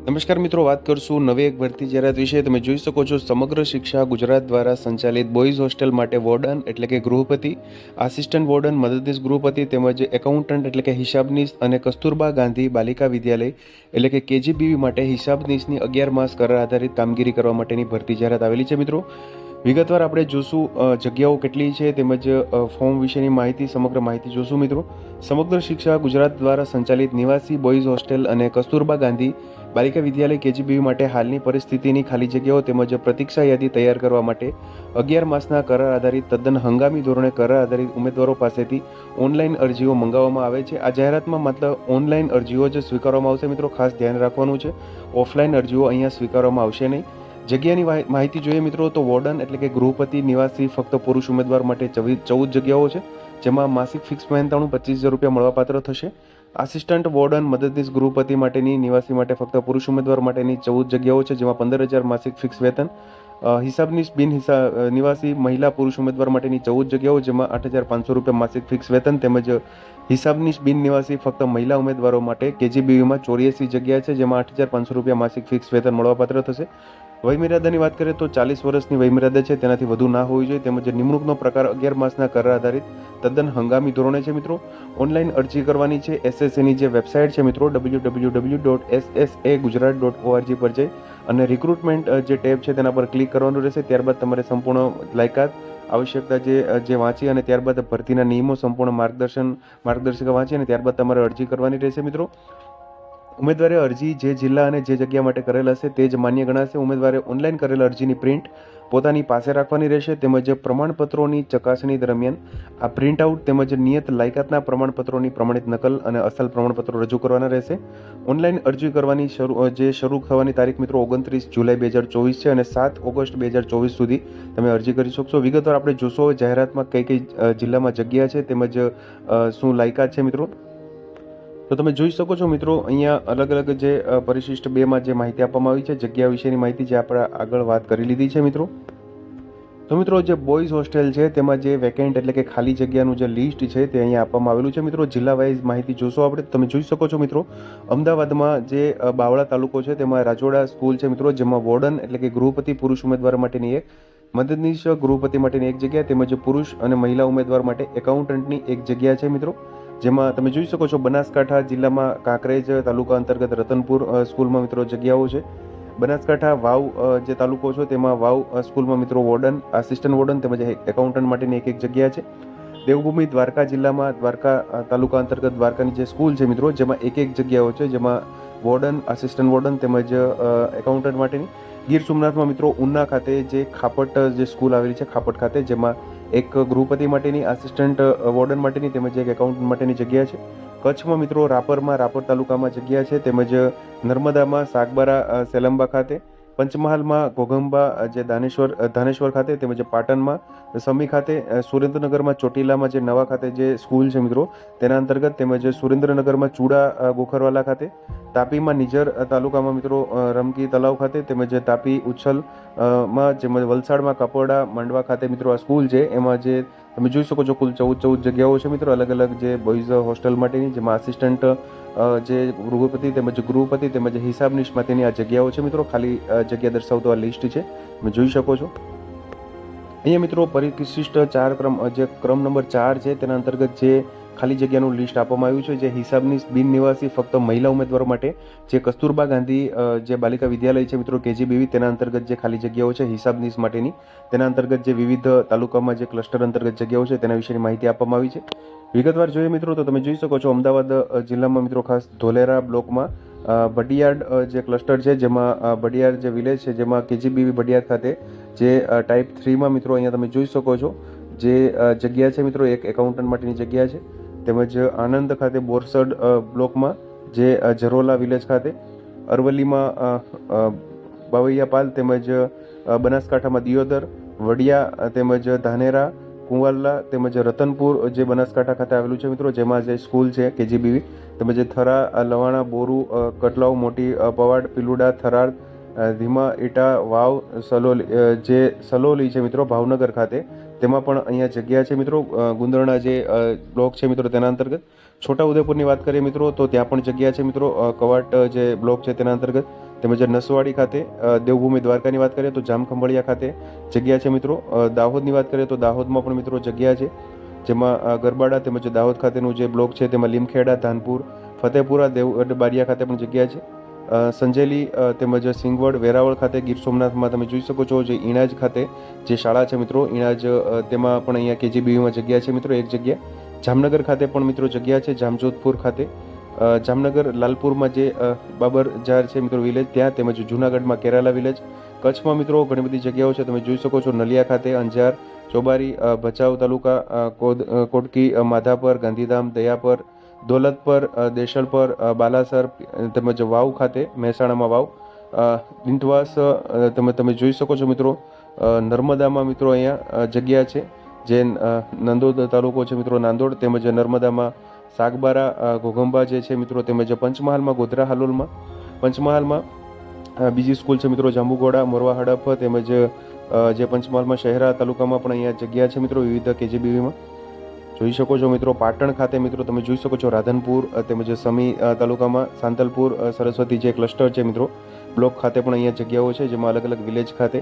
નમસ્કાર મિત્રો, વાત કરશું નવી એક ભરતી જાહેરાત વિશે. તમે જોઈ શકો છો, સમગ્ર શિક્ષા ગુજરાત દ્વારા સંચાલિત બોયઝ હોસ્ટેલ માટે વોર્ડન એટલે કે ગૃહપતિ, આસિસ્ટન્ટ વોર્ડન, મદદનીશ ગૃહપતિ તેમજ એકાઉન્ટન્ટ એટલે કે હિસાબનીશ અને કસ્તુરબા ગાંધી બાલિકા વિદ્યાલય એટલે કે કેજીબીવી માટે હિસાબનીશની અગિયાર માસ કરાર આધારિત કામગીરી કરવા માટેની ભરતી જાહેરાત આવેલી છે મિત્રો. વિગતવાર આપણે જોશું જગ્યાઓ કેટલી છે તેમજ ફોર્મ વિશેની માહિતી, સમગ્ર માહિતી જોશું મિત્રો. સમગ્ર શિક્ષા ગુજરાત દ્વારા સંચાલિત નિવાસી બોયઝ હોસ્ટેલ અને કસ્તુરબા ગાંધી બાલિકા વિદ્યાલય કેજીબીવી માટે હાલની પરિસ્થિતિની ખાલી જગ્યાઓ તેમજ પ્રતીક્ષા યાદી તૈયાર કરવા માટે અગિયાર માસના કરાર આધારિત તદ્દન હંગામી ધોરણે કરાર આધારિત ઉમેદવારો પાસેથી ઓનલાઈન અરજીઓ મંગાવવામાં આવે છે. આ જાહેરાતમાં માત્ર ઓનલાઈન અરજીઓ જ સ્વીકારવામાં આવશે મિત્રો. ખાસ ધ્યાન રાખવાનું છે. ઓફલાઈન અરજીઓ અહીંયા સ્વીકારવામાં આવશે નહીં. જગ્યાની માહિતી જોઈએ મિત્રો તો વોર્ડન એટલે કે ગૃહપતિ, નિવાસી, ફક્ત પુરુષ ઉમેદવાર માટે ચૌદ જગ્યાઓ છે, જેમાં માસિક ફિક્સ મહેનતાણું પચીસ હજાર રૂપિયા મળવાપાત્ર થશે. આસિસ્ટન્ટ વોર્ડન મદદનીશ ગૃહપતિ માટેની, નિવાસી માટે ફક્ત પુરુષ ઉમેદવાર માટેની ચૌદ જગ્યાઓ છે, જેમાં પંદર હજાર માસિક ફિક્સ વેતન. હિસાબની બિન હિસા નિવાસી, મહિલા, પુરુષ ઉમેદવાર માટેની ચૌદ જગ્યાઓ, જેમાં આઠ હજાર પાંચસો રૂપિયા માસિક ફિક્સ વેતન તેમજ હિસાબની બિન નિવાસી, ફક્ત મહિલા ઉમેદવારો માટે કેજીબીવીમાં ચોર્યાસી જગ્યા છે, જેમાં આઠ હજાર પાંચસો રૂપિયા માસિક ફિક્સ વેતન મળવાપાત્ર થશે. વયમર્યાદાની વાત કરીએ તો ચાલીસ વર્ષની વયમર્યાદા છે, તેનાથી વધુ ના હોવી જોઈએ. તેમજ નિમણૂકનો પ્રકાર અગિયાર માસના કરાર આધારિત તદ્દન હંગામી ધોરણે છે મિત્રો. ઓનલાઈન અરજી કરવાની છે, એસએસએની જે વેબસાઇટ છે મિત્રો W W W dot S S A Gujarat dot ORG પર જઈ અને રિક્રુટમેન્ટ જે ટેબ છે તેના પર ક્લિક કરવાનું રહેશે. ત્યારબાદ તમારે સંપૂર્ણ લાયકાત, આવશ્યકતા જે જે વાંચી અને ત્યારબાદ ભરતીના નિયમો સંપૂર્ણ માર્ગદર્શન, માર્ગદર્શિકા વાંચી અને ત્યારબાદ તમારે અરજી કરવાની રહેશે મિત્રો. ઉમેદવારે અરજી જે જિલ્લા અને જે જગ્યા માટે કરેલ હશે તે જ માન્ય ગણાશે. ઉમેદવારે ઓનલાઈન કરેલ અરજીની પ્રિન્ટ પોતાની પાસે રાખવાની રહેશે તેમજ પ્રમાણપત્રોની ચકાસણી દરમિયાન આ પ્રિન્ટ આઉટ તેમજ નિયત લાયકાતના પ્રમાણપત્રોની પ્રમાણિત નકલ અને અસલ પ્રમાણપત્રો રજૂ કરવાના રહેશે. ઓનલાઈન અરજી કરવાની શરૂ જે શરૂ થવાની તારીખ મિત્રો ઓગણત્રીસ જુલાઈ બે હજાર ચોવીસ છે અને સાત ઓગસ્ટ બે હજાર ચોવીસ સુધી તમે અરજી કરી શકશો. વિગતવાર આપણે જોશો જાહેરાતમાં કઈ કઈ જિલ્લામાં જગ્યા છે તેમજ શું લાયકાત છે મિત્રો? તો તમે જોઈ શકો છો મિત્રો, અહીંયા અલગ અલગ જે પરિશિષ્ટ બેમાં જે માહિતી આપવામાં આવી છે, જગ્યા વિશેની માહિતી જે આપણે આગળ વાત કરી લીધી છે મિત્રો. તો મિત્રો, જે બોયઝ હોસ્ટેલ છે, તેમાં જે વેકેન્ટ એટલે કે ખાલી જગ્યાનું જે લિસ્ટ છે, તે અહીંયા આપવામાં આવેલું છે મિત્રો. જિલ્લા વાઇઝ માહિતી જોશો આપણે તમે જોઈ શકો છો મિત્રો, અમદાવાદમાં જે બાવળા તાલુકો છે, તેમાં રાજોડા સ્કૂલ છે મિત્રો, જેમાં વોર્ડન એટલે કે ગૃહપતિ પુરુષ ઉમેદવાર માટેની એક, મદદનીશ ગૃહપતિ માટેની એક જગ્યા, તેમજ પુરુષ અને મહિલા ઉમેદવાર માટે એકાઉન્ટન્ટની એક જગ્યા છે મિત્રો. જેમાં તમે જોઈ શકો છો બનાસકાંઠા જિલ્લામાં કાંકરેજ તાલુકા અંતર્ગત રતનપુર સ્કૂલમાં મિત્રો જગ્યાઓ છે. બનાસકાંઠા વાવ જે તાલુકો છે તેમાં વાવ સ્કૂલમાં મિત્રો વોર્ડન આસિસ્ટન્ટ વોર્ડન તેમજ એકાઉન્ટન્ટ માટેની એક એક જગ્યા છે. દેવભૂમિ દ્વારકા જિલ્લામાં દ્વારકા તાલુકા અંતર્ગત દ્વારકાની જે સ્કૂલ છે મિત્રો, જેમાં એક એક જગ્યાઓ છે, જેમાં વોર્ડન આસિસ્ટન્ટ વોર્ડન તેમજ એકાઉન્ટન્ટ માટેની. ગીર સોમનાથમાં મિત્રો ઉના ખાતે જે ખાપટ, જે સ્કૂલ આવેલી છે ખાપટ ખાતે, જેમાં એક ગૃહપતિ માટેની આસિસ્ટન્ટ વોર્ડન માટેની તેમજ એક એકાઉન્ટન્ટ માટેની જગ્યા છે. કચ્છમાં મિત્રો રાપરમાં, રાપર તાલુકામાં જગ્યા છે, તેમજ નર્મદામાં સાગબારા સેલંબા ખાતે, પંચમહાલમાં ઘોઘંબા જે દાનેશ્વર ધાનેશ્વર ખાતે, તેમજ પાટણમાં સમી ખાતે સુરેન્દ્રનગરમાં ચોટીલામાં જે નવા ખાતે જે સ્કૂલ છે મિત્રો, તેના અંતર્ગત તેમજ સુરેન્દ્રનગરમાં ચૂડા ગોખરવાલા ખાતે તાપીમાં નિઝર તાલુકામાં મિત્રો રમકી તલાવ ખાતે તેમજ તાપી ઉચ્છલમાં જેમ વલસાડમાં કપોડા માંડવા ખાતે મિત્રો આ સ્કૂલ છે. એમાં જે તમે જોઈ શકો છો કુલ ચૌદ ચૌદ જગ્યાઓ છે મિત્રો. અલગ અલગ જે બોયઝ હોસ્ટેલ માટેની, જેમાં આસિસ્ટન્ટ જે ગૃહપતિ તેમજ ગૃહપતિ તેમજ હિસાબનીશ માટેની આ જગ્યાઓ છે મિત્રો. ખાલી જગ્યા દર્શાવતો આ લિસ્ટ છે. તમે જોઈ શકો છો. અહીંયા મિત્રો પરિશિષ્ટ ચાર ક્રમ, જે ક્રમ નંબર ચાર છે, તેના અંતર્ગત જે ખાલી જગ્યાનું લિસ્ટ આપવામાં આવ્યું છે. જે હિસાબની બિન નિવાસી ફક્ત મહિલા ઉમેદવારો માટે જે કસ્તુરબા ગાંધી જે બાલિકા વિદ્યાલય છે મિત્રો કેજીબીવી તેના અંતર્ગત જે ખાલી જગ્યાઓ છે હિસાબનીસ માટેની તેના અંતર્ગત જે વિવિધ તાલુકામાં જે ક્લસ્ટર અંતર્ગત જગ્યાઓ છે તેના વિશેની માહિતી આપવામાં આવી છે. વિગતવાર જોઈએ મિત્રો તો તમે જોઈ શકો છો અમદાવાદ જિલ્લામાં મિત્રો ખાસ ધોલેરા બ્લોકમાં ભડિયાડ જે ક્લસ્ટર છે જેમાં અ, જે વિલેજ છે જેમાં કેજીબીવી ભડિયાડ ખાતે જે ટાઈપ થ્રીમાં મિત્રો અહીંયા તમે જોઈ શકો છો. જે જગ્યા છે મિત્રો એક એકાઉન્ટન્ટ માટેની જગ્યા છે. તેમજ આનંદ ખાતે બોરસદ બ્લોકમાં જે જરોલા વિલેજ ખાતે, અરવલ્લીમાં બાવૈયા પાલ તેમજ બનાસકાંઠામાં દિયોદર, વડિયા તેમજ ધાનેરા કુંવારલા તેમજ રતનપુર જે બનાસકાંઠા ખાતે આવેલું છે મિત્રો, જેમાં જે સ્કૂલ છે, કેજીબીવી, તેમજ થરા લવાણા, બોરુ કટલાવ, મોટી પવાડ, પિલુડા થરાદ ધીમા, ઈટા, વાવ, સલોલી જે સલોલી છે મિત્રો, ભાવનગર ખાતે તેમાં પણ અહીંયા જગ્યા છે મિત્રો. ગુંદરણા જે બ્લોક છે મિત્રો તેના અંતર્ગત. છોટા ઉદેપુરની વાત કરીએ મિત્રો, તો ત્યાં પણ જગ્યા છે મિત્રો. કવાટ જે બ્લોક છે તેના અંતર્ગત. તેમજ નસવાડી ખાતે દેવભૂમિ દ્વારકાની વાત કરીએ તો જામખંભળિયા ખાતે જગ્યા છે મિત્રો. દાહોદની વાત કરીએ તો દાહોદમાં પણ મિત્રો જગ્યા છે. જેમાં ગરબાડા તેમજ દાહોદ ખાતેનું જે બ્લોક છે તેમાં લીમખેડા, ધાનપુર, ફતેપુરા, દેવ બારિયા ખાતે પણ જગ્યા છે. સંજેલી તેમજ સિંગવડ વેરાવળ ખાતે ગીર સોમનાથમાં તમે જોઈ શકો છો જે ઈણાજ ખાતે જે શાળા છે મિત્રો. ઈણાજ તેમાં પણ અહીંયા કેજીબીવીમાં જગ્યા છે મિત્રો, એક જગ્યા. જામનગર ખાતે પણ મિત્રો જગ્યા છે, જામજોધપુર ખાતે. જામનગર લાલપુરમાં જે બાબર જાર છે મિત્રો વિલેજ, ત્યાં તેમજ જુનાગઢમાં કેરાલા વિલેજ. કચ્છમાં મિત્રો ઘણી બધી જગ્યાઓ છે, તમે જોઈ શકો છો નલિયા ખાતે, અંજાર, ચોબારી ભચાઉ તાલુકા કોટકી માધાપર, ગાંધીધામ, દયાપર દોલતપર દેશલપર બાલાસર, તેમજ વાવ ખાતે, મહેસાણામાં વાવ. દિંતવાસ તમે તમે જોઈ શકો છો મિત્રો નર્મદામાં મિત્રો અહીંયા જગ્યા છે, જે નંદોદ તાલુકો છે મિત્રો, નાંદોડ, તેમજ નર્મદામાં સાગબારા ઘોઘંબા જે છે મિત્રો, તેમજ પંચમહાલમાં, ગોધરા હાલોલમાં. પંચમહાલમાં બીજી સ્કૂલ છે મિત્રો, જાંબુગોડા, મોરવા હડપ તેમજ જે પંચમહાલમાં શહેરા તાલુકામાં પણ અહીંયા જગ્યા છે મિત્રો, વિવિધ કેજીબીવીમાં. જોઈ શકો છો મિત્રો. પાટણ ખાતે મિત્રો તમે જોઈ શકો છો રાધનપુર તેમજ સમી તાલુકામાં સાંતલપુર સરસ્વતી જે ક્લસ્ટર છે મિત્રો, બ્લોક ખાતે પણ અહીંયા જગ્યાઓ છે જેમાં અલગ અલગ વિલેજ ખાતે.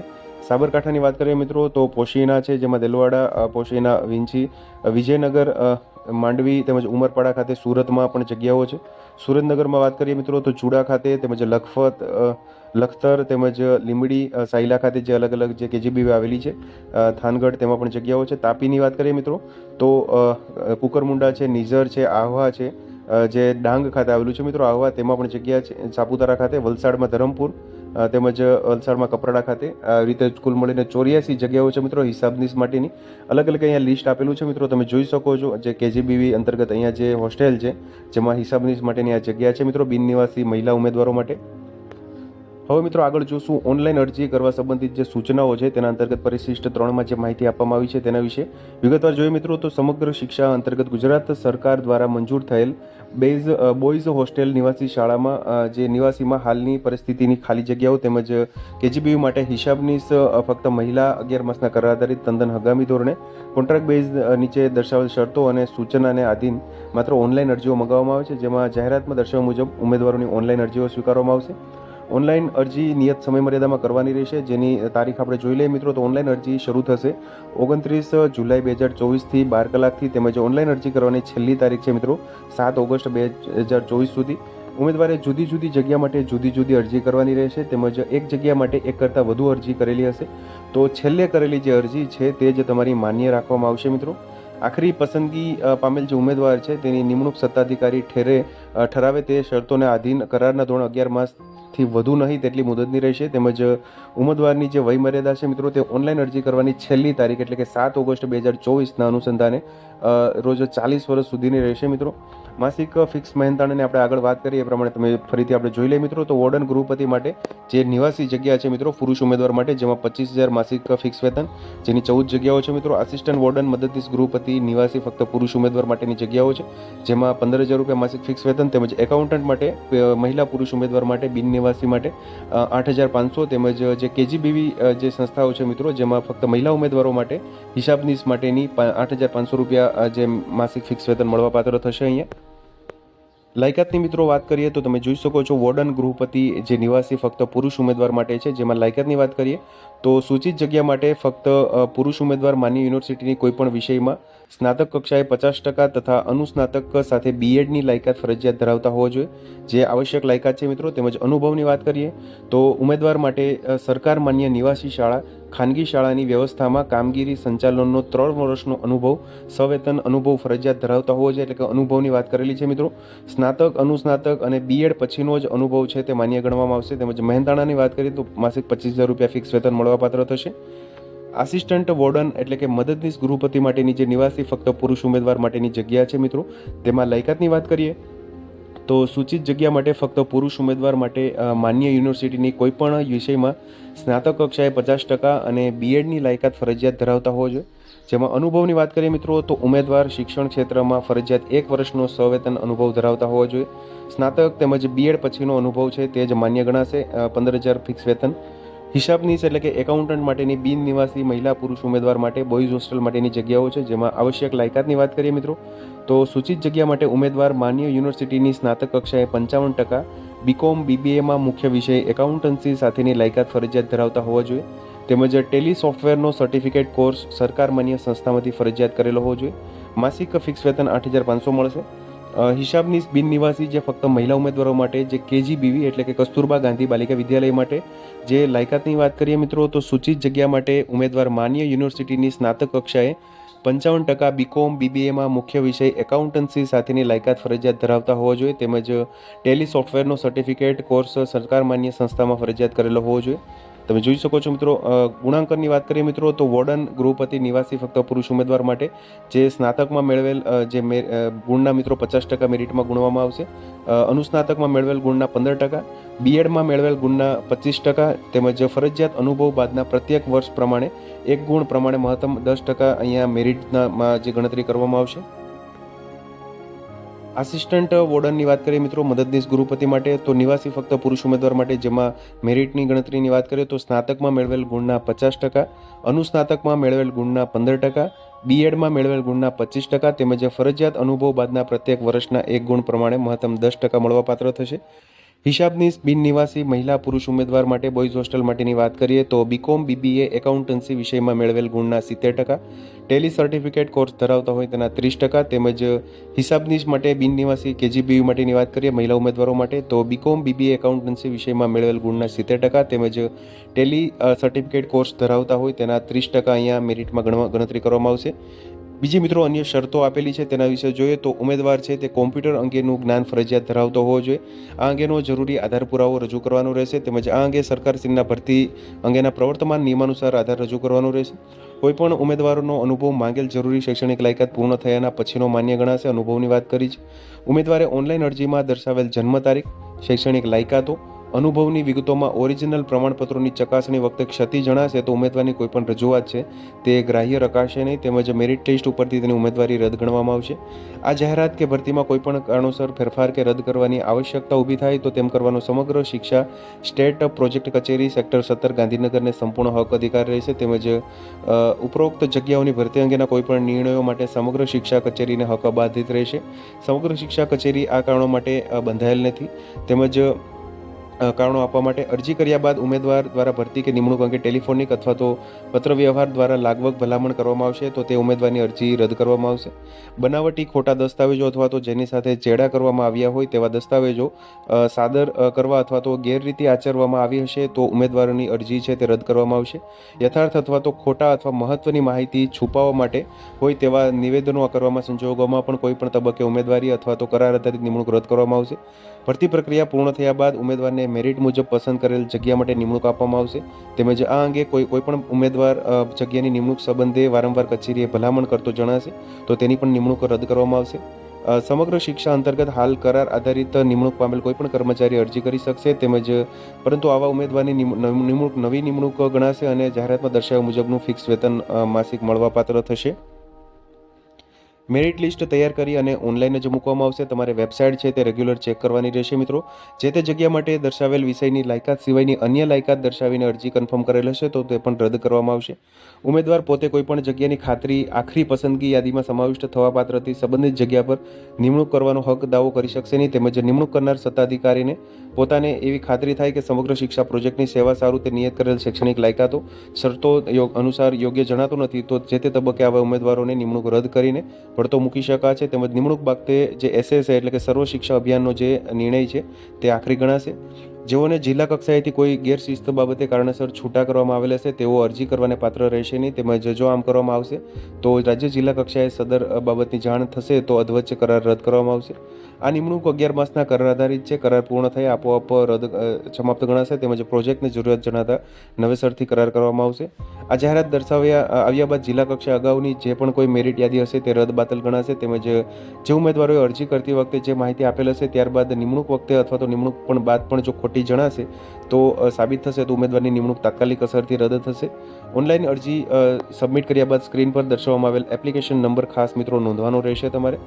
સાબરકાંઠાની વાત કરીએ મિત્રો તો પોશીના છે જેમાં દેલવાડા પોશીના, વિંછી વિજયનગર માંડવી તેમજ ઉમરપાડા ખાતે સુરતમાં પણ જગ્યાઓ છે. સુરેન્દ્રનગરમાં વાત કરીએ મિત્રો તો ચૂડા ખાતે તેમજ લખપત લખતર તેમજ લીંબડી સાયલા ખાતે જે અલગ અલગ જે કેજીબી આવેલી છે થાનગઢ તેમાં પણ જગ્યાઓ છે. તાપીની વાત કરીએ મિત્રો તો કુકરમુંડા છે, નિઝર છે, આહવા છે જે ડાંગ ખાતે આવેલું છે મિત્રો આહવા તેમાં પણ જગ્યા છે. સાપુતારા ખાતે વલસાડમાં ધરમપુર તેમજ વલસાડમાં કપરાડા ખાતે. આ રીતે કુલ મળીને ચોર્યાસી જગ્યાઓ છે મિત્રો હિસાબનીસ માટેની. અલગ અલગ અહીંયા લિસ્ટ આપેલું છે મિત્રો, તમે જોઈ શકો છો. જે કેજીબીવી અંતર્ગત અહીંયા જે હોસ્ટેલ છે, જેમાં હિસાબનીસ માટેની આ જગ્યા છે મિત્રો, બિન નિવાસી મહિલા ઉમેદવારો માટે. હવે મિત્રો આગળ જોશું ઓનલાઈન અરજી કરવા સંબંધિત જે સૂચનાઓ છે, તેના અંતર્ગત પરિશિષ્ટ ત્રણમાં જે માહિતી આપવામાં આવી છે તેના વિશે. વિગતવાર જોઈએ મિત્રો તો સમગ્ર શિક્ષા અંતર્ગત ગુજરાત સરકાર દ્વારા મંજૂર થયેલ બેઝ બોયઝ હોસ્ટેલ નિવાસી શાળામાં જે નિવાસીમાં હાલની પરિસ્થિતિની ખાલી જગ્યાઓ તેમજ કેજીબીયુ માટે હિસાબની ફક્ત મહિલા અગિયાર માસના કરાર આધારિત તદ્દન હગામી ધોરણે કોન્ટ્રાક્ટ બેઝ નીચે દર્શાવેલ શરતો અને સૂચનાને આધીન માત્ર ઓનલાઈન અરજીઓ મંગાવવામાં આવે છે, જેમાં જાહેરાતમાં દર્શાવ્યા મુજબ ઉમેદવારોની ઓનલાઈન અરજીઓ સ્વીકારવામાં આવશે. ઓનલાઈન અરજી નિયત સમયમર્યાદામાં કરવાની રહેશે. જેની તારીખ આપણે જોઈ લઈએ મિત્રો, તો ઓનલાઈન અરજી શરૂ થશે ઓગણત્રીસ જુલાઈ બે હજાર ચોવીસથી બાર કલાકથી તેમજ ઓનલાઈન અરજી કરવાની છેલ્લી તારીખ છે મિત્રો, સાત ઓગસ્ટ બે હજાર ચોવીસ સુધી. ઉમેદવારે જુદી જુદી જગ્યા માટે જુદી જુદી અરજી કરવાની રહેશે, તેમજ એક જગ્યા માટે એક કરતાં વધુ અરજી કરેલી હશે. તો છેલ્લે કરેલી જે અરજી છે તે જ તમારી માન્ય રાખવામાં આવશે મિત્રો. આખરી પસંદગી પામેલ જે ઉમેદવાર છે તેની નિમણૂક સત્તાધિકારી ઠેરે ઠરાવે તે શરતોને આધીન કરારના ધોરણ અગિયાર માસથી વધુ નહીં તેટલી મુદતની રહેશે. તેમજ ઉમેદવારની જે વયમર્યાદા છે મિત્રો, તે ઓનલાઈન અરજી કરવાની છેલ્લી તારીખ એટલે કે સાત ઓગસ્ટ બે હજાર ચોવીસના અનુસંધાને રોજ ચાલીસ વર્ષ સુધીની રહેશે મિત્રો. માસિક ફિક્સ મહેનતાણાની આપણે આગળ વાત કરીએ, એ પ્રમાણે તમે ફરીથી આપણે જોઈ લઈએ મિત્રો. તો વોર્ડન ગૃહપતિ માટે જે નિવાસી જગ્યા છે મિત્રો, પુરુષ ઉમેદવાર માટે, જેમાં પચીસ હજાર માસિક ફિક્સ વેતન, જેની ચૌદ જગ્યાઓ છે મિત્રો. આસિસ્ટન્ટ વોર્ડન મદદનીશ ગૃહપતિ, નિવાસી ફક્ત પુરુષ ઉમેદવાર માટેની જગ્યાઓ છે, જેમાં પંદર હજાર રૂપિયા માસિક ફિક્સ વેતન, તેમજ એકાઉન્ટન્ટ માટે મહિલા પુરુષ ઉમેદવાર માટે બિન નિવાસી માટે આઠ હજાર પાંચસો તેમજ જે કેજીબીવી જે સંસ્થાઓ છે મિત્રો, જેમાં ફક્ત મહિલા ઉમેદવારો માટે હિસાબનીસ માટેની આઠ હજાર પાંચસો રૂપિયા જે માસિક ફિક્સ વેતન મળવાપાત્ર થશે અહીંયા. લાયકાતની મિત્રો વાત કરીએ તો તમે જોઈ શકો છો વોર્ડન ગૃહપતિ જે નિવાસી ફક્ત પુરુષ ઉમેદવાર માટે છે, જેમાં લાયકાતની વાત કરીએ તો સૂચિત જગ્યા માટે ફક્ત પુરુષ ઉમેદવાર માન્ય યુનિવર્સિટીની કોઈપણ વિષયમાં સ્નાતક કક્ષાએ પચાસ ટકા તથા અનુસ્નાતક સાથે બીએડની લાયકાત ફરજિયાત ધરાવતા હોવા જોઈએ. જે આવશ્યક લાયકાત છે મિત્રો, તેમજ અનુભવની વાત કરીએ તો ઉમેદવાર માટે સરકાર માન્ય નિવાસી શાળા ખાનગી શાળાની વ્યવસ્થામાં કામગીરી સંચાલનનો ત્રણ વર્ષનો અનુભવ, સવેતન અનુભવ ફરજિયાત ધરાવતા હોવો જોઈએ, એટલે કે અનુભવની વાત કરેલી છે મિત્રો. સ્નાતક, અનુસ્નાતક અને બીએડ પછીનો જ અનુભવ છે તે માન્ય ગણવામાં આવશે. તેમજ મહેનતાણાની વાત કરીએ તો માસિક પચીસ હજાર રૂપિયા ફિક્સ વેતન મળવાપાત્ર થશે. આસિસ્ટન્ટ વોર્ડન એટલે કે મદદનીશ ગૃહપતિ માટેની જે નિવાસી ફક્ત પુરુષ ઉમેદવાર માટેની જગ્યા છે મિત્રો. તેમાં લાયકાતની વાત કરીએ તો સૂચિત જગ્યા માટે ફક્ત પુરુષ ઉમેદવાર માટે માન્ય યુનિવર્સિટીની કોઈ પણ વિષયમાં સ્નાતક કક્ષાએ પચાસ ટકા અને બીએડની લાયકાત ફરજિયાત ધરાવતા હોવો જોઈએ. જેમાં અનુભવની વાત કરીએ મિત્રો, તો ઉમેદવાર શિક્ષણ ક્ષેત્રમાં ફરજિયાત એક વર્ષનો સવેતન અનુભવ ધરાવતા હોવો જોઈએ. સ્નાતક તેમજ બીએડ પછીનો અનુભવ છે તે જ માન્ય ગણાશે પંદર હજાર ફિક્સ વેતન. હિસાબનીશ એટલે કે એકાઉન્ટન્ટ માટેની બિન નિવાસી મહિલા પુરુષ ઉમેદવાર માટે બોયઝ હોસ્ટેલ માટેની જગ્યાઓ છે, જેમાં આવશ્યક લાયકાતની વાત કરીએ મિત્રો, તો સૂચિત જગ્યા માટે ઉમેદવાર માન્ય યુનિવર્સિટીની સ્નાતક કક્ષાએ પંચાવન ટકા બીકોમ બીબીએમાં મુખ્ય વિષય એકાઉન્ટન્સી સાથેની લાયકાત ફરજિયાત ધરાવતા હોવા જોઈએ. તેમજ ટેલી સોફ્ટવેરનો સર્ટિફિકેટ કોર્સ સરકાર માન્ય સંસ્થામાંથી ફરજિયાત કરેલો હોવો જોઈએ. માસિક ફિક્સ વેતન આઠ હજાર પાંચસો મળશે. હિસાબની બિનનિવાસી જે ફક્ત મહિલા ઉમેદવારો માટે, જે કેજીબીવી એટલે કે કસ્તુરબા ગાંધી બાલિકા વિદ્યાલય માટે જે લાયકાતની વાત કરીએ મિત્રો, તો સૂચિત જગ્યા માટે ઉમેદવાર માન્ય યુનિવર્સિટીની સ્નાતક કક્ષાએ પંચાવન ટકા બીકોમ બીબીએમાં મુખ્ય વિષય એકાઉન્ટન્સી સાથેની લાયકાત ફરજિયાત ધરાવતા હોવો જોઈએ. તેમજ ટેલી સોફ્ટવેરનો સર્ટિફિકેટ કોર્સ સરકાર માન્ય સંસ્થામાં ફરજિયાત કરેલો હોવો જોઈએ. તમે જોઈ શકો છો મિત્રો ગુણાંકનની વાત કરીએ મિત્રો, તો વોર્ડન ગૃહપતિ નિવાસી ફક્ત પુરુષ ઉમેદવાર માટે, જે સ્નાતકમાં મેળવેલ જે ગુણના મિત્રો પચાસ ટકા મેરિટમાં ગુણવામાં આવશે. અનુસ્નાતકમાં મેળવેલ ગુણના પંદર ટકા, બીએડમાં મેળવેલ ગુણના પચીસ ટકા, તેમજ ફરજિયાત અનુભવ બાદના પ્રત્યેક વર્ષ પ્રમાણે એક ગુણ પ્રમાણે મહત્તમ દસ ટકા અહીંયા મેરિટનામાં જે ગણતરી કરવામાં આવશે. આસિસ્ટન્ટ વોર્ડનની વાત કરીએ મિત્રો, મદદનીશ ગૃહપતિ માટે, તો નિવાસી ફક્ત પુરુષ ઉમેદવાર માટે, જેમાં મેરિટની ગણતરીની વાત કરીએ તો સ્નાતકમાં મેળવેલ ગુણના પચાસ ટકા, અનુસ્નાતકમાં મેળવેલ ગુણના પંદર ટકા બીએડમાં મેળવેલ ગુણના પચીસ ટકા, તેમજ ફરજિયાત અનુભવ બાદના પ્રત્યેક વર્ષના એક ગુણ પ્રમાણે મહત્તમ દસ ટકા મળવાપાત્ર થશે. હિસાબની બિન નિવાસી મહિલા પુરુષ ઉમેદવાર માટે બોયઝ હોસ્ટેલ માટેની વાત કરીએ તો બીકોમ બીબીએ એકાઉન્ટન્સી વિષયમાં મેળવેલ ગુણના સિત્તેર ટકા, ટેલી સર્ટિફિકેટ કોર્સ ધરાવતા હોય તેના ત્રીસ ટકા તેમજ હિસાબનીશ માટે બિન નિવાસી કેજીબીયુ માટેની વાત કરીએ મહિલા ઉમેદવારો માટે તો બીકોમ બીબીએ એકાઉન્ટન્સી વિષયમાં મેળવેલ ગુણના સિત્તેર ટકા તેમજ ટેલી સર્ટિફિકેટ કોર્સ ધરાવતા હોય તેના ત્રીસ ટકા અહીંયા મેરિટમાં ગણતરી કરવામાં આવશે. બીજી મિત્રો અન્ય શરતો આપેલી છે તેના વિશે જોઈએ તો ઉમેદવાર છે તે કોમ્પ્યુટર અંગેનું જ્ઞાન ફરજિયાત ધરાવતો હોવો જોઈએ. આ અંગેનો જરૂરી આધાર પુરાવો રજૂ કરવાનો રહેશે તેમજ આ અંગે સરકારશ્રીના ભરતી અંગેના પ્રવર્તમાન નિયમાનુસાર આધાર રજૂ કરવાનો રહેશે. કોઈપણ ઉમેદવારોનો અનુભવ માંગેલ જરૂરી શૈક્ષણિક લાયકાત પૂર્ણ થયાના પછીનો માન્ય ગણાશે અનુભવની વાત કરી છે. ઉમેદવારે ઓનલાઈન અરજીમાં દર્શાવેલ જન્મ તારીખ, શૈક્ષણિક લાયકાતો અનુભવની વિગતોમાં ઓરિજિનલ પ્રમાણપત્રોની ચકાસણી વખતે ક્ષતિ જણાશે તો ઉમેદવારની કોઈપણ રજૂઆત છે. તે ગ્રાહ્ય રખાશે નહીં તેમજ મેરિટ લિસ્ટ ઉપરથી તેની ઉમેદવારી રદ ગણવામાં આવશે. આ જાહેરાત કે ભરતીમાં કોઈપણ કારણોસર ફેરફાર કે રદ કરવાની આવશ્યકતા ઊભી થાય તો તેમ કરવાનો સમગ્ર શિક્ષા સ્ટેટ પ્રોજેક્ટ કચેરી સેક્ટર સત્તર ગાંધીનગરને સંપૂર્ણ હક અધિકાર રહેશે તેમજ ઉપરોક્ત જગ્યાઓની ભરતી અંગેના કોઈપણ નિર્ણયો માટે સમગ્ર શિક્ષા કચેરીને હક અબાધિત રહેશે. સમગ્ર શિક્ષા કચેરી આ કારણો માટે બંધાયેલ નથી. તેમજ કારણો આપવા માટે અરજી કર્યા બાદ ઉમેદવાર દ્વારા ભરતી કે નિમણૂક અંગે ટેલિફોનિક અથવા તો પત્રવ્યવહાર દ્વારા લાગવગ ભલામણ કરવામાં આવશે, તો તે ઉમેદવારની અરજી રદ કરવામાં આવશે. બનાવટી ખોટા દસ્તાવેજો અથવા તો જેની સાથે ચેડા કરવામાં આવ્યા હોય તેવા દસ્તાવેજો સાદર કરવા અથવા તો ગેરરીતિ આચરવામાં આવી હશે, તો ઉમેદવારોની અરજી છે તે રદ કરવામાં આવશે. યથાર્થ અથવા તો ખોટા અથવા મહત્વની માહિતી છુપાવવા માટે હોય તેવા નિવેદનો કરવામાં સંજોગોમાં પણ કોઈ તબક્કે ઉમેદવારી અથવા તો કરાર આધારિત નિમણૂક રદ કરવામાં આવશે. ભરતી પ્રક્રિયા પૂર્ણ થયા બાદ ઉમેદવારને મેરિટ મુજબ પસંદ કરેલ જગ્યા માટે નિમણૂક આપવામાં આવશે. તેમજ આ અંગે કોઈ કોઈપણ ઉમેદવાર જગ્યાની નિમણૂક સંબંધે વારંવાર કચેરીએ ભલામણ કરતો જણાશે, તો તેની પણ નિમણૂક રદ કરવામાં આવશે. સમગ્ર શિક્ષા અંતર્ગત હાલ કરાર આધારિત નિમણૂક પામેલ કોઈ પણ કર્મચારી અરજી કરી શકશે, તેમજ પરંતુ આવા ઉમેદવારની નિમણૂક, નવી નિમણૂક ગણાશે અને જાહેરાતમાં દર્શાવ્યા મુજબનું ફિક્સ વેતન માસિક મળવાપાત્ર થશે. મેરિટ લિસ્ટ તૈયાર કરી અને ઓનલાઈન જ મૂકવામાં આવશે. તમારે વેબસાઇટ છે તે રેગ્યુલર ચેક કરવાની રહેશે મિત્રો. જે તે જગ્યા માટે દર્શાવેલ વિષયની લાયકાત સિવાયની અન્ય લાયકાત દર્શાવીને અરજી કન્ફર્મ કરેલ હશે તો તે પણ રદ કરવામાં આવશે. ઉમેદવાર પોતે કોઈપણ જગ્યાની ખાતરી, આખરી પસંદગી યાદીમાં સમાવિષ્ટ થવા પાત્રથી સંબંધિત જગ્યા પર નિમણૂક કરવાનો હક દાવો કરી શકશે નહીં. તેમજ નિમણૂક કરનાર સત્તાધિકારીને પોતાને એવી ખાતરી થાય કે સમગ્ર શિક્ષા પ્રોજેક્ટની સેવા સારું તે નિયત કરેલ શૈક્ષણિક લાયકાતો, શરતો અનુસાર યોગ્ય જણાતું નથી, તો જે તે તબક્કે આવા ઉમેદવારોને નિમણૂક રદ કરીને પડતો મૂકી શકાશે તેમજ નિમણૂક બાબતે જે એસએસ એટલે કે સર્વ શિક્ષા અભિયાનનો જે નિર્ણય છે તે આખરી ગણાશે. જેઓને જિલ્લા કક્ષાએથી કોઈ ગેરશિસ્ત બાબતે કારણસર છૂટા કરવામાં આવેલા છે તેઓ અરજી કરવાને પાત્ર રહેશે નહીં, તેમજ જો આમ કરવામાં આવશે, તો રાજ્ય જિલ્લા કક્ષાએ સદર બાબતની જાણ થશે, તો અધવચ્ચે કરાર રદ કરવામાં આવશે. આ નિમણૂક અગિયાર માસના કરાર આધારિત છે, કરાર પૂર્ણ થયા આપોઆપ રદ સમાપ્ત ગણાશે, તેમજ પ્રોજેક્ટની જરૂરિયાત જણાતા નવેસરથી કરાર કરવામાં આવશે. આ જાહેરાત દર્શાવ્યા આવ્યા બાદ જિલ્લા કક્ષા અગાઉની જે પણ કોઈ મેરિટ યાદી હશે, તે રદ બાતલ ગણાશે, તેમજ જે ઉમેદવારોએ અરજી કરતી વખતે જે માહિતી આપેલ હશે, ત્યારબાદ નિમણૂક વખતે અથવા તો નિમણૂક પણ બાદ પણ જો ખોટી જણાશે, તો સાબિત થશે તો ઉમેદવારની નિમણૂક તાત્કાલિક અસરથી રદ થશે. ઓનલાઈન અરજી સબમિટ કર્યા બાદ સ્ક્રીન પર દર્શાવવામાં આવેલ એપ્લિકેશન નંબર ખાસ મિત્રો નોંધવાનો રહેશે તમારે.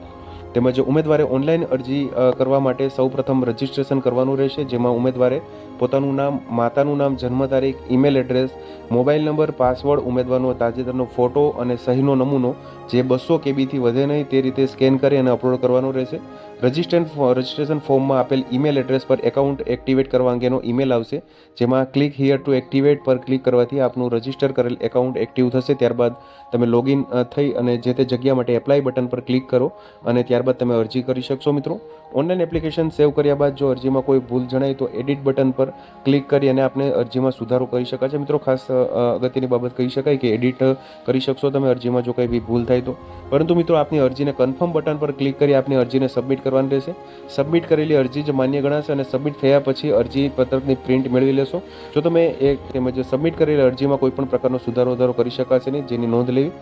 તેમજ ઉમેદવારે ઓનલાઈન અરજી કરવા માટે સૌપ્રથમ રજિસ્ટ્રેશન કરવાનું રહેશે, જેમાં ઉમેદવારે પોતાનું નામ, માતાનું નામ જન્મ તારીખ email address mobile number password ઉમેદવારનો તાજેતરનો ફોટો અને સહીનો નમૂનો જે બસો કેબીથી વધે નહીં તે રીતે સ્કેન કરી અને અપલોડ કરવાનો રહેશે. રજિસ્ટ્રેશન રજિસ્ટ્રેશન ફોર્મમાં આપેલ ઈમેલ એડ્રેસ પર એકાઉન્ટ એક્ટિવેટ કરવા અંગેનો ઈમેલ આવશે, જેમાં ક્લિક હિયર ટુ એક્ટિવેટ પર ક્લિક કરવાથી આપનું રજિસ્ટર કરેલ એકાઉન્ટ એક્ટિવ થશે. ત્યારબાદ તમે લોગિન થઈ અને જે તે જગ્યા માટે એપ્લાય બટન પર ક્લિક કરો અને ત્યારબાદ તમે અરજી કરી શકશો મિત્રો. ઓનલાઈન એપ્લિકેશન સેવ કર્યા બાદ જો અરજીમાં કોઈ ભૂલ જણાય તો એડિટ બટન પર ક્લિક કરી અને આપણે અરજીમાં સુધારો કરી શકાય છે. મિત્રો, ખાસ અગત્યની બાબત કહી શકાય કે એડિટ કરી શકશો તમે અરજીમાં જો કંઈ બી ભૂલ થાય તો. પરંતુ મિત્રો, આપની અરજીને કન્ફર્મ બટન પર ક્લિક કરી આપની અરજીને સબમિટ કરવાની રહેશે. સબમિટ કરેલી અરજી જ માન્ય ગણાશે અને સબમિટ થયા પછી અરજી પત્રકની પ્રિન્ટ મેળવી લેશો. જો તમે એક તેમજ સબમિટ કરેલી અરજીમાં કોઈ પણ પ્રકારનો સુધારો વધારો કરી શકાશે નહીં, જેની નોંધ લેવી.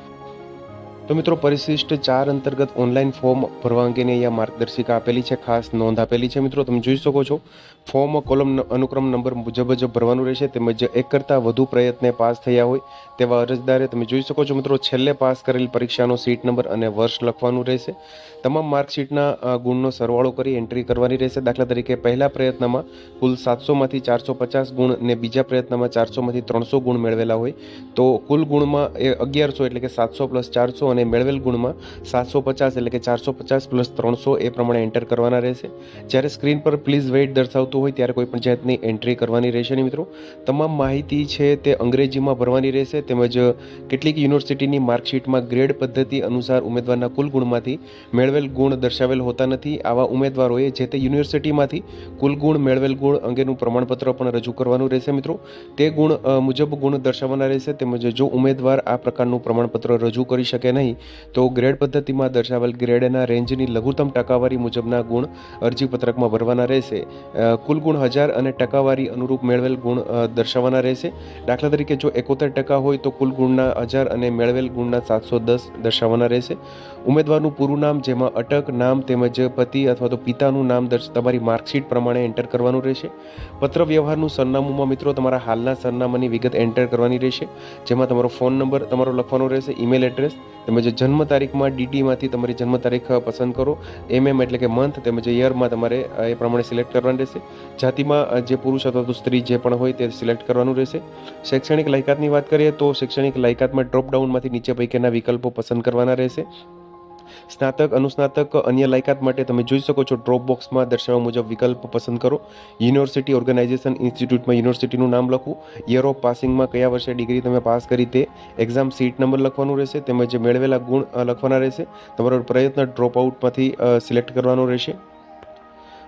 તો મિત્રો, પરિશિષ્ટ ચાર અંતર્ગત ઓનલાઈન ફોર્મ ભરવા અંગેની અહીંયા માર્ગદર્શિકા આપેલી છે, ખાસ નોંધ આપેલી છે મિત્રો. તમે જોઈ શકો છો ફોર્મ કોલમ અનુક્રમ નંબર મુજબ જ ભરવાનું રહેશે, તેમજ એક કરતાં વધુ પ્રયત્ને પાસ થયા હોય તેવા અરજદારે તમે જોઈ શકો છો મિત્રો, છેલ્લે પાસ કરેલ પરીક્ષાનો સીટ નંબર અને વર્ષ લખવાનું રહેશે. તમામ માર્કશીટના ગુણનો સરવાળો કરી એન્ટ્રી કરવાની રહેશે. દાખલા તરીકે, પહેલા પ્રયત્નમાં કુલ સાતસોમાંથી ચારસો પચાસ ગુણ ને બીજા પ્રયત્નમાં ચારસોમાંથી ત્રણસો ગુણ મેળવેલા હોય, તો કુલ ગુણમાં એ અગિયારસો એટલે કે સાતસો પ્લસ ચારસો અને મેળવેલ ગુણમાં સાતસો પચાસ એટલે કે ચારસો પચાસ પ્લસ ત્રણસો એ પ્રમાણે એન્ટર કરવાના રહેશે. જ્યારે સ્ક્રીન પર પ્લીઝ વેઇટ દર્શાવતું હોય ત્યારે કોઈપણ જાતની એન્ટ્રી કરવાની રહેશે નહીં મિત્રો. તમામ માહિતી છે તે અંગ્રેજીમાં ભરવાની રહેશે તેમજ કેટલીક યુનિવર્સિટીની માર્કશીટમાં ગ્રેડ પદ્ધતિ અનુસાર ઉમેદવારના કુલ ગુણમાંથી મેળવેલ ગુણ દર્શાવેલ હોતા નથી. આવા ઉમેદવારોએ જે તે યુનિવર્સિટીમાંથી કુલ ગુણ, મેળવેલ ગુણ અંગેનું પ્રમાણપત્ર પણ રજૂ કરવાનું રહેશે મિત્રો. તે ગુણ મુજબ ગુણ દર્શાવવાના રહેશે તેમજ જો ઉમેદવાર આ પ્રકારનું પ્રમાણપત્ર રજૂ કરી શકે નહીં તો ગ્રેડ પદ્ધતિમાં દર્શાવેલ ગ્રેડના રેન્જની લઘુત્તમ ટકાવારી મુજબના ગુણ અરજીપત્રકમાં ભરવાના રહેશે. કુલ ગુણ હજાર અને ટકાવારી અનુરૂપ મેળવેલ ગુણ દર્શાવવાના રહેશે. દાખલા તરીકે જો એકોતેર ટકા હોય તો કુલ ગુણના હજાર અને મેળવેલ ગુણના સાતસો દસ દર્શાવવાના રહેશે. ઉમેદવારનું પૂરું નામ જેમાં અટક, નામ તેમજ પતિ અથવા તો પિતાનું નામ તમારી માર્કશીટ પ્રમાણે એન્ટર કરવાનું રહેશે. પત્ર વ્યવહારનું સરનામુંમાં મિત્રો તમારા હાલના સરનામાની વિગત એન્ટર કરવાની રહેશે. જેમાં તમારો ફોન નંબર, તમારો લખવાનો રહેશે, ઈમેલ એડ્રેસ તેમજ જન્મ તારીખમાં ડીડીમાંથી તમારી જન્મ તારીખ પસંદ કરો. એમએમ એટલે કે મંથ તેમજ યરમાં તમારે એ પ્રમાણે સિલેક્ટ કરવાનું રહેશે. જાતિમાં જે પુરુષ અથવા તો સ્ત્રી જે પણ હોય તે સિલેક્ટ કરવાનું રહેશે. શૈક્ષણિક લાયકાતની વાત કરીએ તો શૈક્ષણિક લાયકાતમાં ડ્રોપડાઉનમાંથી નીચે પૈકીના વિકલ્પો પસંદ કરવાના રહેશે. સ્નાતક, અનુસ્નાતક, અન્ય લાયકાત માટે તમે જોઈ શકો છો ડ્રોપ બોક્સમાં દર્શાવવા મુજબ વિકલ્પ પસંદ કરો. યુનિવર્સિટી ઓર્ગેનાઇઝેશન ઇન્સ્ટિટ્યૂટમાં યુનિવર્સિટીનું નામ લખવું યર ઓફ પાસિંગમાં કયા વર્ષે ડિગ્રી તમે પાસ કરી તે એક્ઝામ સીટ નંબર લખવાનું રહેશે, તેમજ મેળવેલા ગુણ લખવાના રહેશે. તમારો પ્રયત્ન ડ્રોપ આઉટમાંથી સિલેક્ટ કરવાનો રહેશે.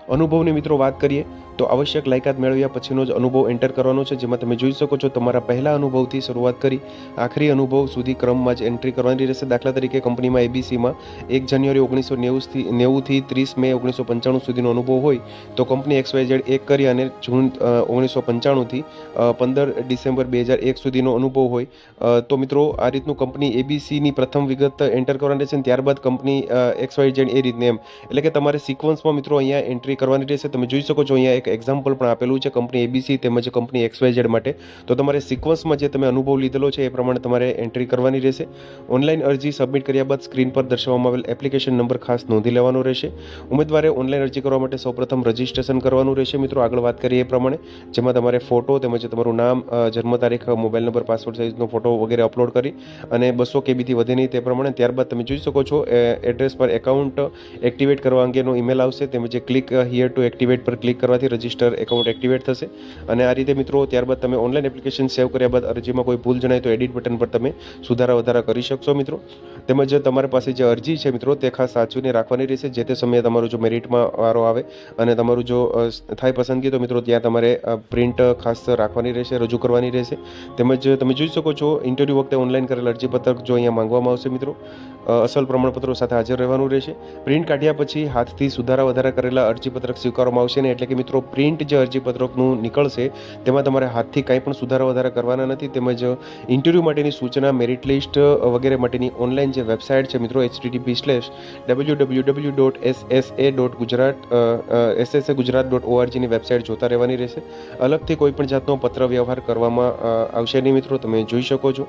અનુભવની મિત્રો વાત કરીએ, તો આવશ્યક લાયકાત મેળવ્યા પછીનો જ અનુભવ એન્ટર કરવાનો છે. જેમાં તમે જોઈ શકો છો, તમારા પહેલા અનુભવથી શરૂઆત કરી, આખરી અનુભવ સુધી ક્રમમાં જ એન્ટ્રી કરવાની રહેશે. દાખલા તરીકે કંપનીમાં એબીસીમાં એક જાન્યુઆરી ઓગણીસો નેવુંથી નેવુંથી ત્રીસ મે ઓગણીસો પંચાણું સુધીનો અનુભવ હોય, તો કંપની એક્સ વાય ઝેડ એક કરી અને જૂન ઓગણીસો પંચાણુંથી પંદર ડિસેમ્બર બે હજાર એક સુધીનો અનુભવ હોય. તો મિત્રો, આ રીતનું કંપની એબીસીની પ્રથમ વિગત એન્ટર કરવાની રહેશે ત્યારબાદ કંપની એક્સ વાય ઝેડ એ રીતને એમ. એટલે કે તમારે સિક્વન્સમાં મિત્રો અહીંયા એન્ટ્રી કરવાની રહેશે. તમે જોઈ શકો છો, અહીંયા એક એક્ઝામ્પલ પણ આપેલું છે કંપની એબીસી તેમજ કંપની એક્સવાયઝેડ વાય માટે. તો તમારે સિક્વન્સમાં જે તમે અનુભવ લીધેલો છે એ પ્રમાણે તમારે એન્ટ્રી કરવાની રહેશે. ઓનલાઈન અરજી સબમિટ કર્યા બાદ સ્ક્રીન પર દર્શાવવામાં આવેલ એપ્લિકેશન નંબર ખાસ નોંધી લેવાનો રહેશે. ઉમેદવારે ઓનલાઈન અરજી કરવા માટે સૌપ્રથમ રજિસ્ટ્રેશન કરવાનું રહેશે. મિત્રો, આગળ વાત કરીએ એ પ્રમાણે. જેમાં તમારે ફોટો તેમજ તમારું નામ જન્મ તારીખ મોબાઈલ નંબર પાસપોર્ટ સાઇઝનો ફોટો વગેરે અપલોડ કરી અને બસો કેબીથી વધે નહીં તે પ્રમાણે. ત્યારબાદ તમે જોઈ શકો છો એડ્રેસ પર એકાઉન્ટ એક્ટિવેટ કરવા અંગેનો ઈમેલ આવશે. તેમજ ક્લિક હિયર ટુ એક્ટિવેટ પર ક્લિક કરવાથી રજિસ્ટર એકાઉન્ટ એક્ટિવેટ થશે. અને આ રીતે મિત્રો, ત્યારબાદ તમે ઓનલાઈન એપ્લિકેશન સેવ કર્યા બાદ અરજીમાં કોઈ ભૂલ જણાય તો એડિટ બટન પર તમે સુધારા વધારા કરી શકશો મિત્રો. તેમજ તમારી પાસે જે અરજી છે મિત્રો, તે ખાસ સાચવીને રાખવાની રહેશે. જે તે સમયે તમારું જો મેરિટમાં વારો આવે અને તમારું જો થાય પસંદગી, તો મિત્રો ત્યાં તમારે પ્રિન્ટ ખાસ રાખવાની રહેશે, રજૂ કરવાની રહેશે. તેમજ તમે જોઈ શકો છો ઇન્ટરવ્યૂ વખતે ઓનલાઈન કરેલ અરજીપત્રક જો અહીંયા માંગવામાં આવશે મિત્રો અસલ પ્રમાણપત્રો સાથે હાજર રહેવાનું રહેશે. પ્રિન્ટ કાઢ્યા પછી હાથથી સુધારા વધારા કરેલા અરજીપત્રક સ્વીકારવામાં આવશે ને એટલે કે મિત્રો પ્રિન્ટ જે અરજીપત્રકનું નીકળશે, તેમાં તમારે હાથથી કાંઈ પણ સુધારા વધારા કરવાના નથી, તેમજ ઇન્ટરવ્યૂ માટેની સૂચના, મેરિટ લિસ્ટ વગેરે માટેની ઓનલાઈન જે વેબસાઇટ છે મિત્રો, HTTP slash W W W dot S S A dot Gujarat S S A Gujarat dot ઓઆરજીની website જોતા રહેવાની રહેશે. અલગથી કોઈ પણ જાતનો પત્ર વ્યવહાર કરવામાં આવશે નહીં મિત્રો, તમે જોઈ શકો છો.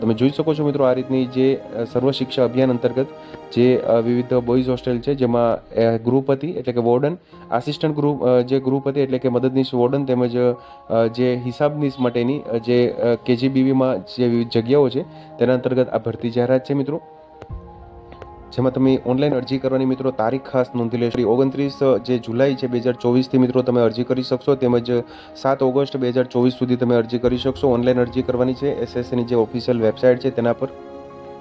તમે જોઈ શકો છો મિત્રો આ રીતની જે સર્વ શિક્ષા અભિયાન અંતર્ગત જે વિવિધ બોયઝ હોસ્ટેલ છે, જેમાં ગ્રુપ હતી, એટલે કે વોર્ડન આસિસ્ટન્ટ ગ્રુપ જે ગ્રુપ હતી, એટલે કે મદદનીશ વોર્ડન તેમજ જે હિસાબનીશ માટેની જે કેજીબીવીમાં જે વિવિધ જગ્યાઓ છે, તેના અંતર્ગત આ ભરતી જાહેરાત છે મિત્રો. જેમાં તમે ઓનલાઈન અરજી કરવાની મિત્રો તારીખ ખાસ નોંધી લેશો. ઓગણત્રીસ, જે જુલાઈ છે, બે હજાર ચોવીસથી મિત્રો તમે અરજી કરી શકશો. તેમજ સાત ઓગસ્ટ, બે હજાર ચોવીસ સુધી તમે અરજી કરી શકશો. ઓનલાઈન અરજી કરવાની છે. એસએસસીની જે ઓફિશિયલ વેબસાઇટ છે, તેના પર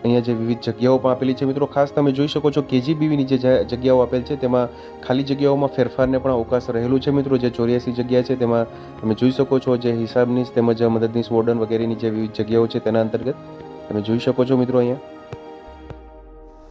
અહીંયા જે વિવિધ જગ્યાઓ પણ આપેલી છે. મિત્રો, ખાસ તમે જોઈ શકો છો કેજીબીવીની જે જગ્યાઓ આપેલ છે, તેમાં ખાલી જગ્યાઓમાં ફેરફારને પણ અવકાશ રહેલું છે, મિત્રો. જે ચોર્યાસી જગ્યા છે, તેમાં તમે જોઈ શકો છો, જે હિસાબનીશ તેમજ મદદનીશ વોર્ડન વગેરેની જે વિવિધ જગ્યાઓ છે, તેના અંતર્ગત તમે જોઈ શકો છો, મિત્રો, અહીંયા.